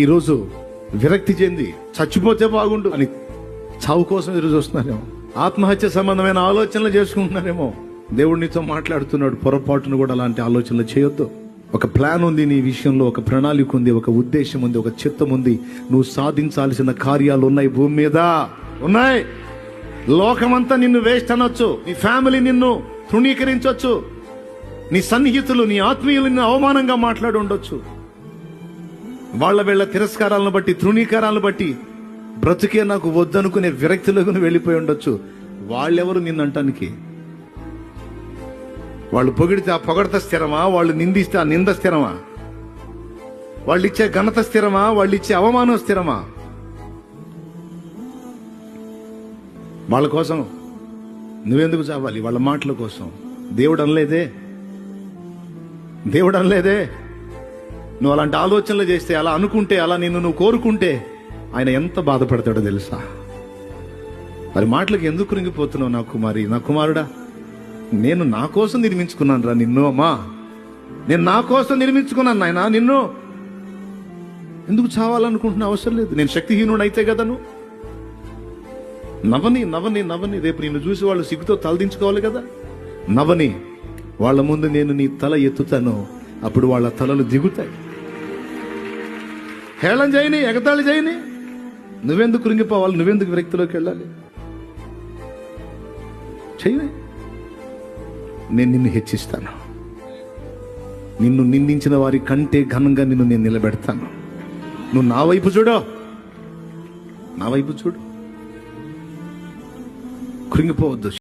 ఈరోజు విరక్తి చెంది చచ్చిపోతే బాగుండు అని చావు కోసం ఎదురు చూస్తున్నారేమో ఆత్మహత్య సంబంధమైన ఆలోచనలు చేసుకుంటున్నారేమో దేవుడు నీతో మాట్లాడుతున్నాడు పొరపాటును కూడా అలాంటి ఆలోచనలు చేయొద్దు. ఒక ప్లాన్ ఉంది నీ విషయంలో ఒక ప్రణాళిక ఉంది ఒక ఉద్దేశం ఉంది ఒక చిత్తం ఉంది. నువ్వు సాధించాల్సిన కార్యాలు ఉన్నాయి భూమి మీద. ఉన్నాయి. లోకమంతా నిన్ను వేస్ట్ అనొచ్చు. నీ ఫ్యామిలీ నిన్ను తృణీకరించవచ్చు నీ సన్నిహితులు నీ ఆత్మీయులు నిన్ను అవమానంగా మాట్లాడి ఉండొచ్చు. వాళ్ళ వీళ్ళ తిరస్కారాలను బట్టి తృణీకారాలను బట్టి బ్రతుకే నాకు వద్దనుకునే విరక్తిలోకి వెళ్ళిపోయి ఉండొచ్చు. వాళ్ళెవరు నిన్నంటానికి? వాళ్ళు పొగిడితే ఆ పొగడత స్థిరమా? వాళ్ళు నిందిస్తే ఆ నింద స్థిరమా? వాళ్ళు ఇచ్చే ఘనత స్థిరమా? వాళ్ళు ఇచ్చే అవమానం స్థిరమా? వాళ్ళ కోసం నువ్వెందుకు చావాలి? వాళ్ళ మాటల కోసం. దేవుడు అనలేదే? దేవుడు అనలేదే? నువ్వు అలాంటి ఆలోచనలు చేస్తే అలా అనుకుంటే అలా నిన్ను నువ్వు కోరుకుంటే ఆయన ఎంత బాధపడతాడో తెలుసా? మరి మాటలకు ఎందుకు కృంగిపోతున్నావు నా కుమారి? నా కుమారుడా నేను నా కోసం నిర్మించుకున్నాను రా నిన్ను అమ్మా. నేను నా కోసం నిర్మించుకున్నాను నాయన నిన్ను. ఎందుకు చావాలనుకుంటున్న అవసరం లేదు. నేను శక్తిహీనుడు అయితే కదా నువ్వు. నవని నవని నవని రేపు నిన్ను చూసి వాళ్ళు సిగ్గుతో తలదించుకోవాలి కదా. నవని వాళ్ళ ముందు నేను నీ తల ఎత్తుతాను. అప్పుడు వాళ్ళ తలలు దిగుతాయి. హేళన చేయని ఎగతాళి చేయని. నువ్వెందుకు కృంగిపోవాలి? నువ్వెందుకు వ్యక్తిలోకి వెళ్ళాలి? చెయ్యి. నేను నిన్ను హెచ్చిస్తాను. నిన్ను నిందించిన వారి కంటే ఘనంగా నిన్ను నేను నిలబెడతాను. నువ్వు నా వైపు చూడు. నా వైపు చూడు. కృంగిపోవద్దు.